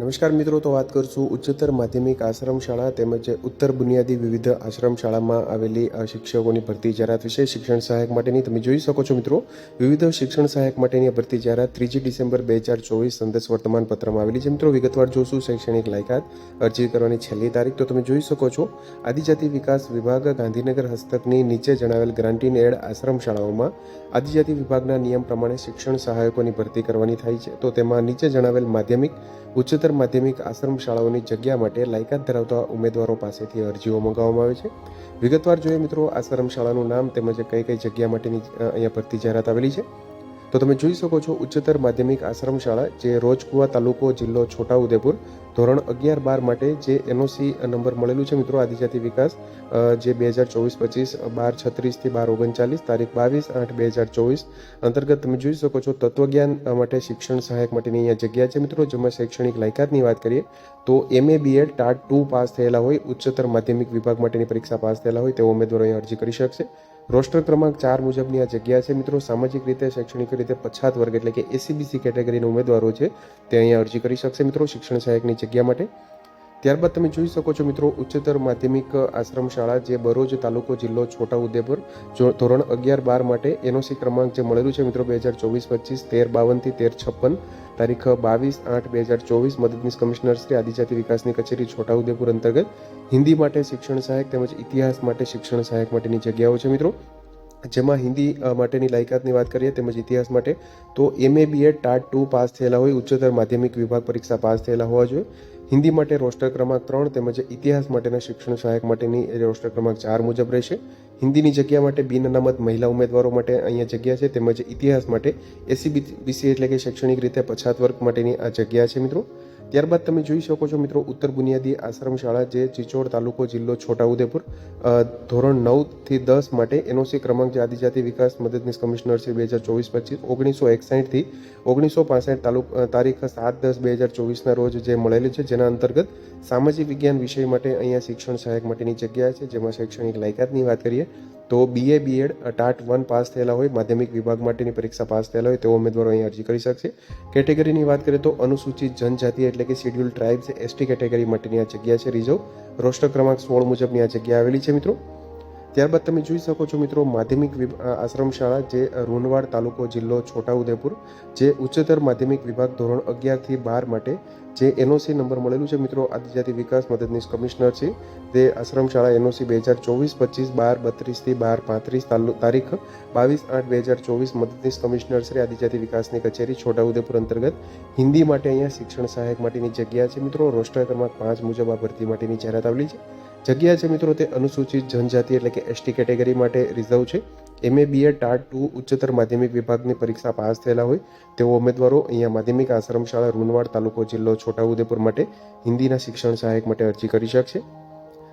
નમસ્કાર મિત્રો, તો વાત કરશું ઉચ્ચતર માધ્યમિક આશ્રમ શાળા તેમજ ઉત્તર બુનિયાદી વિવિધ આશ્રમ શાળામાં આવેલી શિક્ષકોની ભરતી જાહેરાત વિશે શિક્ષણ સહાયક માટેની તમે જોઈ શકો છો મિત્રો. વિવિધ શિક્ષણ સહાયક માટેની ભરતી જાહેરાત ત્રીજી ડિસેમ્બર બે હજાર ચોવીસ સંદેશ વર્તમાન પત્રમાં આવેલી છે મિત્રો. વિગતવાર જોશું શૈક્ષણિક લાયકાત, અરજી કરવાની છેલ્લી તારીખ, તો તમે જોઈ શકો છો. આદિજાતિ વિકાસ વિભાગ ગાંધીનગર હસ્તકની નીચે જણાવેલ ગ્રાન્ટીન એડ આશ્રમ શાળાઓમાં આદિજાતિ વિભાગના નિયમ પ્રમાણે શિક્ષણ સહાયકોની ભરતી કરવાની થાય છે. તો તેમાં નીચે જણાવેલ માધ્યમિક, ઉચ્ચતર માધ્યમિક આશ્રમ શાળાઓની જગ્યા માટે લાયકાત ધરાવતા ઉમેદવારો પાસેથી અરજીઓ મંગાવવામાં આવે છે. વિગતવાર જોઈએ મિત્રો, આશ્રમ શાળાનું નામ તેમજ કઈ કઈ જગ્યા માટેની અહીંયા ભરતી જાહેરાત આવેલી છે. તો તમે જોઈ શકો છો ઉચ્ચતર માધ્યમિક આશ્રમ શાળા, જે રોજકુવા તાલુકો જિલ્લો છોટાઉદેપુર, ધોરણ અગિયાર બાર માટે જે એનઓસી નંબર મળેલું છે મિત્રો, આદિજાતિ વિકાસ જે બે હજાર ચોવીસ પચીસ, બાર છત્રીસથી બાર ઓગણચાલીસ, તારીખ બાવીસ આઠ બે હજાર ચોવીસ. અંતર્ગત તમે જોઈ શકો છો તત્વજ્ઞાન માટે શિક્ષણ સહાયક માટેની અહીંયા જગ્યા છે મિત્રો, જેમાં શૈક્ષણિક લાયકાતની વાત કરીએ, તો MA BEd TAT two pass થયેલા હોય, ઉચ્ચતર માધ્યમિક વિભાગ માટેની પરીક્ષા પાસ થયેલા હોય, તેઓ ઉમેદવારો અહીં અરજી કરી શકશે. રોસ્ટર ક્રમાંક ચાર મુજબની આ જગ્યા છે. મિત્રો, સામાજિક રીતે, શૈક્ષણિક રીતે પછાત વર્ગ એટલે કે એસીબીસી કેટેગરીના ઉમેદવારો છે. તે અહીંયા અરજી કરી શકશે મિત્રો. શિક્ષણ સહાયકની જગ્યા માટે ત્યારબાદ તમે જોઈ શકો છો મિત્રો, ઉચ્ચતર માધ્યમિક આશ્રમ શાળા જે બરોજ તાલુકો જિલ્લો છોટાઉદેપુર ધોરણ અગિયાર બાર માટે એનઓસી ક્રમાંક જે મળેલું છે મિત્રો બે હજાર ચોવીસ પચીસ, તેર, બાવનથી તેર, છપ્પન, તારીખ બાવીસ, આઠ બે હજાર ચોવીસ મદદનીશ કમિશનર શ્રી આદિજાતિ વિકાસની કચેરી છોટાઉદેપુર અંતર્ગત. હિન્દી માટે શિક્ષણ સહાયક તેમજ ઇતિહાસ માટે શિક્ષણ સહાયક માટેની જગ્યાઓ છે મિત્રો. જેમાં હિન્દી માટેની લાયકાતની વાત કરીએ તેમજ ઇતિહાસ માટે, તો MA BEd TAT two pass થયેલા હોય, ઉચ્ચતર માધ્યમિક વિભાગ પરીક્ષા પાસ થયેલા હોવા જોઈએ. હિન્દી માટે રોસ્ટર ક્રમાંક ત્રણ તેમજ ઇતિહાસ માટેના શિક્ષણ સહાયક માટેની રોસ્ટર ક્રમાંક ચાર મુજબ રહેશે. હિન્દીની જગ્યા માટે બિન અનામત મહિલા ઉમેદવારો માટે અહીંયા જગ્યા છે તેમજ ઇતિહાસ માટે એસીબીસી એટલે કે શૈક્ષણિક રીતે પછાત વર્ગ માટેની આ જગ્યા છે મિત્રો. ત્યારબાદ તમે જોઈ શકો છો મિત્રો, ઉત્તર બુનિયાદી આશ્રમ શાળા જે ચિચોડ તાલુકો જિલ્લો છોટાઉદેપુર ધોરણ નવથી દસ માટે એનઓસી ક્રમાંક જે આદિજાતિ વિકાસ મદદનીશ કમિશનર છે બે હજાર ચોવીસ પચીસ, ઓગણીસો એકસાઠથી ઓગણીસો પાસઠ તાલુક તારીખ સાત દસ બે હજાર ચોવીસના રોજ જે મળેલી છે, જેના અંતર્ગત સામાજિક વિજ્ઞાન વિષય માટે અહીંયા શિક્ષણ સહાયક માટેની જગ્યા છે, જેમાં શૈક્ષણિક લાયકાતની વાત કરીએ, તો BA BEd TAT one pass થયેલા હોય, માધ્યમિક વિભાગ માટેની પરીક્ષા પાસ થયેલા હોય, તેઓ ઉમેદવારો અહીં અરજી કરી શકશે. કેટેગરીની વાત કરીએ તો અનુસૂચિત જનજાતિ એટલે કે શેડ્યુલ ટ્રાઇબ્સ એસટી કેટેગરી માટેની આ જગ્યા છે. રિઝર્વ રોસ્ટર ક્રમાંક સોળ મુજબની આ જગ્યા આવેલી છે મિત્રો. ત્યારબાદ તમે જોઈ શકો છો મિત્રો માધ્યમિક આશ્રમ શાળા જે રૂનવાડ તાલુકો જિલ્લો છોટાઉદેપુર, જે ઉચ્ચતર માધ્યમિક વિભાગ ધોરણ અગિયારથી બાર માટે જે એનઓસી નંબર મળેલું છે મિત્રો, આદિજાતિ વિકાસ મદદનીશ કમિશનર છે. તે આશ્રમ શાળા એનઓસી બે હજાર ચોવીસ પચીસ બાર બત્રીસથી બાર પાંત્રીસ તારીખ બાવીસ આઠ બે હજાર ચોવીસ મદદનીશ કમિશનર શ્રી આદિજાતિ વિકાસની કચેરી છોટાઉદેપુર અંતર્ગત હિન્દી માટે અહીંયા શિક્ષણ સહાયક માટેની જગ્યા છે મિત્રો. રોસ્ટર ક્રમાંક પાંચ મુજબ આ ભરતી માટેની જાહેરાત આવેલી છે. જગ્યા છે મિત્રો, તે અનુસૂચિત જનજાતિ એટલે કે એસટી કેટેગરી માટે રિઝર્વ છે. એમએ બીએ ટાટ ટુ ઉચ્ચતર માધ્યમિક વિભાગની પરીક્ષા પાસ થયેલા હોય તેઓ ઉમેદવારો અહીંયા માધ્યમિક આશ્રમ શાળા રૂનવાડ તાલુકો જિલ્લો છોટાઉદેપુર માટે હિન્દીના શિક્ષણ સહાયક માટે અરજી કરી શકશે.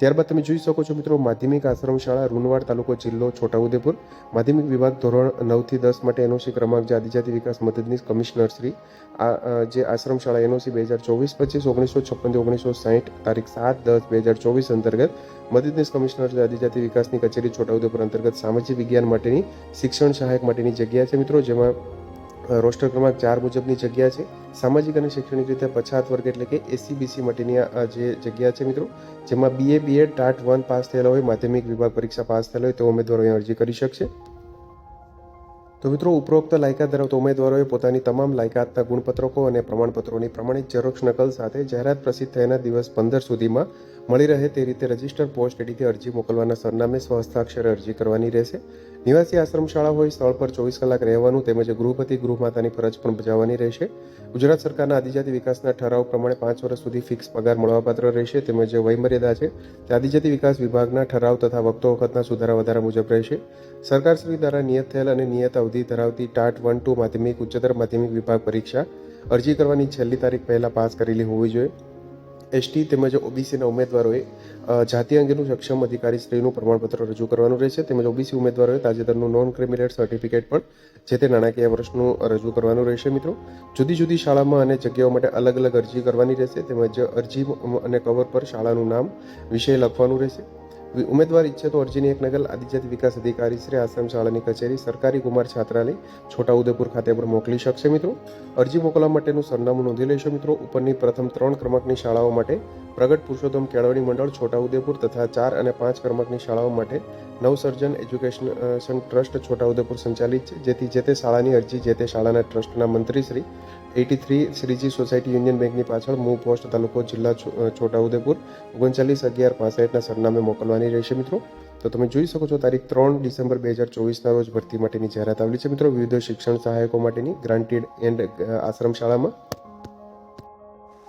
ત્યારબાદ તમે જોઈ શકો છો મિત્રો, માધ્યમિક આશ્રમ શાળા રૂનવાડ તાલુકો જિલ્લો, છોટાઉદેપુર. માધ્યમિક વિભાગ ધોરણ નવથી દસ માટે એનઓસી ક્રમાંક જે આદિજાતિ વિકાસ મદદનીશ કમિશનર શ્રી, આ જે આશ્રમ શાળા એનઓસી બે હજાર ચોવીસ પચીસ, ઓગણીસો છપ્પનથી ઓગણીસો સાહીઠ તારીખ સાત દસ બે હજાર ચોવીસ અંતર્ગત મદદનીશ કમિશનર શ્રી આદિજાતિ વિકાસની કચેરી છોટાઉદેપુર અંતર્ગત સામાજિક વિજ્ઞાન માટેની શિક્ષણ સહાયક માટેની જગ્યા છે મિત્રો, જેમાં રોસ્ટર ક્રમાંક ચાર મુજબની જગ્યા છે. સામાજિક અને શૈક્ષણિક રીતે પછાત વર્ગ એટલે કે એસીબીસી માટેની આ જે જગ્યા છે મિત્રો, જેમાં BA BEd TAT one pass થયેલા હોય, માધ્યમિક વિભાગ પરીક્ષા પાસ થયેલા હોય, તો ઉમેદવારો અહીં અરજી કરી શકશે. તો મિત્રો, ઉપરોક્ત લાયકાત ધરાવતા ઉમેદવારોએ પોતાની તમામ લાયકાતના ગુણપત્રકો અને પ્રમાણપત્રોની પ્રમાણિત ઝેરોક્ષ નકલ સાથે જાહેરાત પ્રસિદ્ધ થયાના દિવસ પંદર સુધીમાં મળી રહે તે રીતે રજિસ્ટર પોસ્ટ એડીથી અરજી મોકલવાના સરનામે સ્વહસ્તાક્ષરે અરજી કરવાની રહેશે. નિવાસી આશ્રમ શાળા હોય, સ્થળ પર ચોવીસ કલાક રહેવાનું તેમજ ગૃહપતિ, ગૃહમાતાની ફરજ પણ બજાવવાની રહેશે. ગુજરાત સરકારના આદિજાતિ વિકાસના ઠરાવ પ્રમાણે પાંચ વર્ષ સુધી ફિક્સ પગાર મળવાપાત્ર રહેશે. તેમજ વયમર્યાદા છે તે આદિજાતિ વિકાસ વિભાગના ઠરાવ તથા વખતો વખતના સુધારા વધારા મુજબ રહેશે. સરકારશ્રી દ્વારા નિયત થયેલ અને નિયત અવધિ ધરાવતી ટાટ વન ટુ માધ્યમિક, ઉચ્ચતર માધ્યમિક વિભાગ પરીક્ષા અરજી કરવાની છેલ્લી તારીખ પહેલાં પાસ કરેલી હોવી જોઈએ. એસટી તેમજ ઓબીસીના ઉમેદવારોએ જાતિ અંગેનું સક્ષમ અધિકારી સ્ત્રીનું પ્રમાણપત્ર રજૂ કરવાનું રહેશે. તેમજ ઓબીસી ઉમેદવારોએ તાજેતરનું નોન ક્રિમિનેટ સર્ટિફિકેટ પણ જે તે નાણાકીય વર્ષનું રજૂ કરવાનું રહેશે મિત્રો. જુદી જુદી શાળામાં અને જગ્યાઓ માટે અલગ અલગ અરજી કરવાની રહેશે. તેમજ અરજી અને કવર પર શાળાનું નામ વિષય લખવાનું રહેશે. ઉમેદવાર ઈચ્છે તો અરજીની એક નકલ આદિજાતિ વિકાસ અધિકારી શ્રી આશ્રમ શાળાની કચેરી સરકારી કુમાર છાત્રાલય છોટાઉદેપુર ખાતે પર મોકલી શકશે મિત્રો. અરજી મોકલવા માટેનું સરનામું નોંધી લેશો મિત્રો. ઉપરની પ્રથમ ત્રણ ક્રમાંકની શાળાઓ માટે પ્રગટ પુરુષોત્તમ કેળવણી મંડળ છોટાઉદેપુર તથા ચાર અને પાંચ ક્રમાંકની શાળાઓ માટે નવસર્જન એજ્યુકેશન ટ્રસ્ટ છોટાઉદેપુર સંચાલિત છે, જેથી જે તે શાળાની અરજી, જે તે શાળાના ટ્રસ્ટના મંત્રી Shri eighty three Shreeji society union બેંકની પાછળ મૂ પોસ્ટ તાલુકો જિલ્લા છોટાઉદેપુર, ઓગણચાલીસ અગિયાર પાસઠના સરનામે મોકલવાની રહેશે મિત્રો. તો તમે જોઈ શકો છો તારીખ ત્રણ ડિસેમ્બર બે હજાર ચોવીસના રોજ ભરતી માટેની જાહેરાત આવેલી છે મિત્રો. વિવિધ શિક્ષણ સહાયકો માટેની ગ્રાન્ટેડ એન્ડ આશ્રમ શાળામાં